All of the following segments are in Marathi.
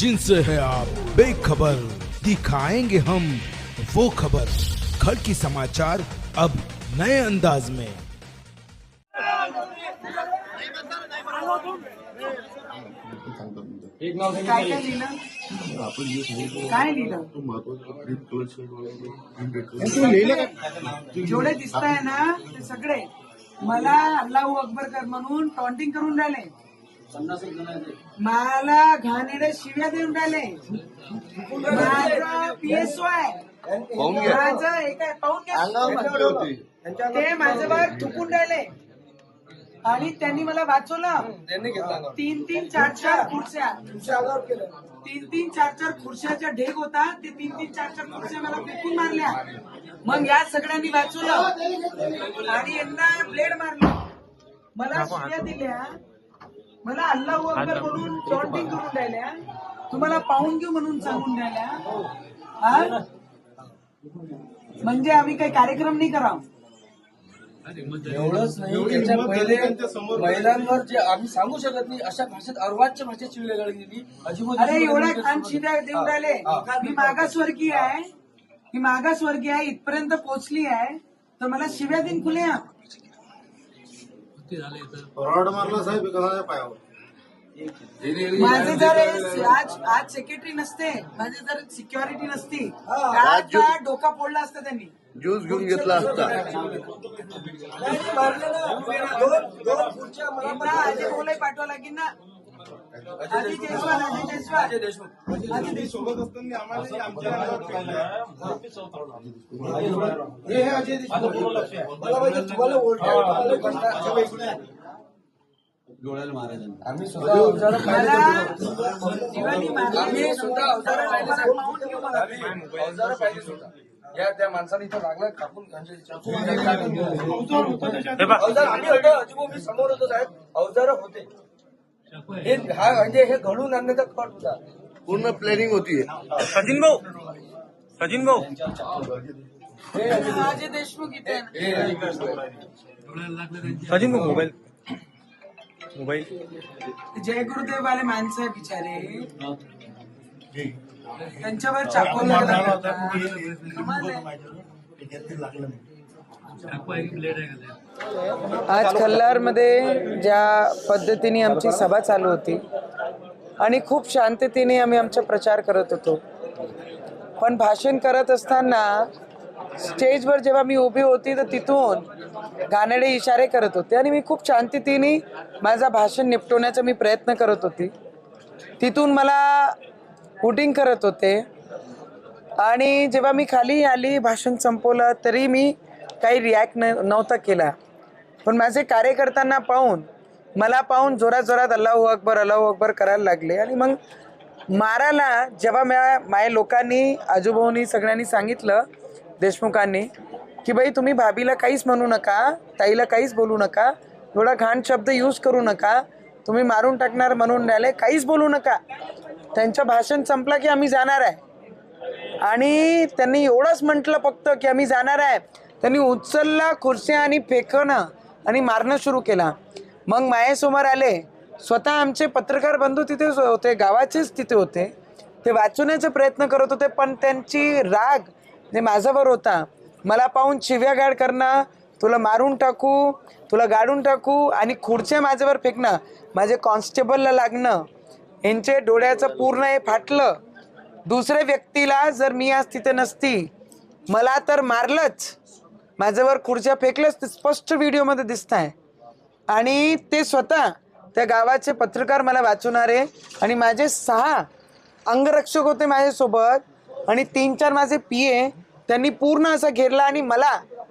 जिनसे है आप। बेखबर दिखाएँगे हम वो खबर। खड़की समाचार अब नए अंदाज में। काय लिहिलं काय लिहिलं जेवढे दिसत ना ते सगळे मला अल्लाहू अकबर कर म्हणून टॉन्टिंग करून राहिले। मला घाणेडे शिव्या देऊन राहिले. माझं पीएसओ आहे माझं एक आहे पाहून घ्या. ते माझ्यावर थुकून राहिले. आणि त्यांनी मला वाचवलं. तीन तीन चार चार खुर्च्या. तीन तीन चार चार खुर्च्याच्या ढेग होता. ते तीन तीन चार चार खुर्च्या मला फेकून मारल्या. मग या सगळ्यांनी वाचवलं. आणि यांना ब्लेड मारलं. मला शिव्या दिल्या. मला अल्लाह अकबर म्हणून टॉन्टिंग करून राहिल्या. तुम्हाला पाहून घेऊ म्हणून सांगून राहिल्या. हा? म्हणजे आम्ही काही कार्यक्रम नाही करावं. एवढंच नाही. त्याच्या पहिले महिलांवर जे आम्ही सांगू शकत नाही अशा भाषेत अर्वाच्य भाषेत शिवलेल्या गेली अजिबात अरे एवढ्या खान शिव्या देऊन राहिले. मी मागासवर्गीय आहे. मी मागासवर्गीय आहे इथपर्यंत पोहोचली आहे. तर मला शिव्या दिन खुले रॉड मारला साहेब एखाद्या पायावर. माझे जर हे- आज आज सेक्रेटरी नसते माझे जर सिक्युरिटी नसती डोका फोडला असता त्यांनी. ज्यूस घेऊन घेतला असता. अजय बोलाय पाठवा लागेल ना. अजय जीवानी मारली. आम्ही सुद्धा अवजारं या त्या माणसाने इथं लागला कापून. अवजार आम्ही होतो अजिबो मी समोर होतो साहेब. अवजार होते. हे हा म्हणजे हे घडून आणण्याचा कट होता पूर्ण प्लॅनिंग होती. सचिन भाऊ. सचिन भाऊ. अजय देशमुख इथे. सचिन भाऊ मोबाईल. मोबाईल. जय गुरुदेव वाले माणसं आहे. बिचारे त्यांच्यावर चाकू लागला होता. आज खल्लारमध्ये ज्या पद्धतीने आमची सभा चालू होती आणि खूप शांततेने आम्ही आमचा प्रचार करत होतो. पण भाषण करत असताना स्टेजवर जेव्हा मी उभी होती तर तिथून घाणेडे इशारे करत होते आणि मी खूप शांततेने माझा भाषण निपटवण्याचा मी प्रयत्न करत होती. तिथून मला हुटिंग करत होते आणि जेव्हा मी खाली आली भाषण संपवलं तरी मी काही रिॲक्ट न नव्हता केला. पण माझे कार्यकर्त्यांना पाहून मला पाहून जोरात जोरात अल्लाहू अकबर अल्लाहू अकबर करायला लागले. आणि मग मारायला जेव्हा म्या माझ्या लोकांनी आजूबाजूनी सगळ्यांनी सांगितलं देशमुखांनी की बाई तुम्ही भाभीला काहीच म्हणू नका ताईला काहीच बोलू नका एवढा घाण शब्द यूज करू नका तुम्ही मारून टाकणार म्हणून राहिले काहीच बोलू नका. त्यांचं भाषण संपलं की आम्ही जाणार आहे. आणि त्यांनी एवढंच म्हटलं फक्त की आम्ही जाणार आहे. त्यांनी उचलला खुर्च्या आणि फेकणं आणि मारणं सुरू केला. मग मायासमोर आले. स्वतः आमचे पत्रकार बंधू तिथे होते गावाचेच तिथे होते. ते वाचवण्याचा प्रयत्न करत होते पण त्यांची राग जे माझ्यावर होता. मला पाहून शिव्यागाड करणं तुला मारून टाकू तुला गाडून टाकू आणि खुर्च्या माझ्यावर फेकणं माझे कॉन्स्टेबलला लागणं यांचे डोळ्याचं पूर्ण हे फाटलं. दुसऱ्या व्यक्तीला जर मी आज तिथे नसती मला तर मारलंच. माझ्यावर खुर्च्या फेकल्यास ते स्पष्ट व्हिडिओमध्ये दिसत आहे आणि ते स्वतः त्या गावाचे पत्रकार मला वाचवणारे आणि माझे सहा अंगरक्षक होते माझ्यासोबत आणि तीन चार माझे पी ए त्यांनी पूर्ण असा घेरला आणि मला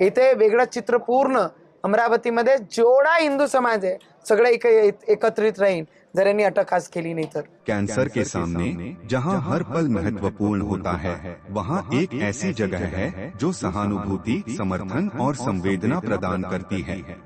इथे वेगळं चित्र पूर्ण अमरावती अमरावतीमध्ये जोड़ा हिंदू समाज है सगड़े एक एकत्रित रह जर यांनी अटकखास केली नहीं तर. कैंसर के सामने, जहाँ हर पल महत्वपूर्ण होता है, वहाँ एक ऐसी जगह है जो सहानुभूति, समर्थन और संवेदना प्रदान करती है।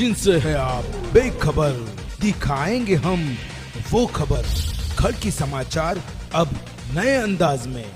जिनसे है आप। बेखबर दिखाएंगे हम वो खबर। घर की समाचार अब नए अंदाज में।